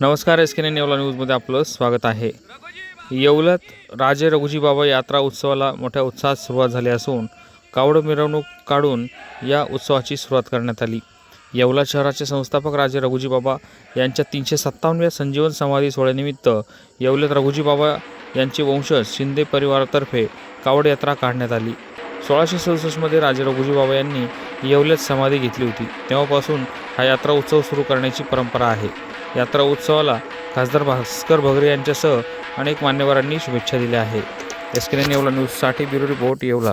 नमस्कार एस के नेवला न्यूजमध्ये आपलं स्वागत आहे. येवल्यात राजे रघुजी बाबा यात्रा उत्सवाला मोठ्या उत्साहात सुरुवात झाली असून कावड मिरवणूक काढून या उत्सवाची सुरुवात करण्यात आली. येवला शहराचे संस्थापक राजे रघुजी बाबा यांच्या तीनशे सत्तावन्नव्या संजीवन समाधी सोहळ्यानिमित्त येवल्यात रघुजी बाबा यांचे वंशज शिंदे परिवारातर्फे कावड यात्रा काढण्यात आली. सोळाशे सदुसष्टमध्ये राजे रघुजी बाबा यांनी येवल्यात समाधी घेतली होती. तेव्हापासून हा यात्रा उत्सव सुरू करण्याची परंपरा आहे. यात्रा उत्सवाला खासदार भास्कर भगरे यांच्यासह अनेक मान्यवरांनी शुभेच्छा दिल्या आहेत. एस के येवला न्यूजसाठी ब्युरो रिपोर्ट येवला.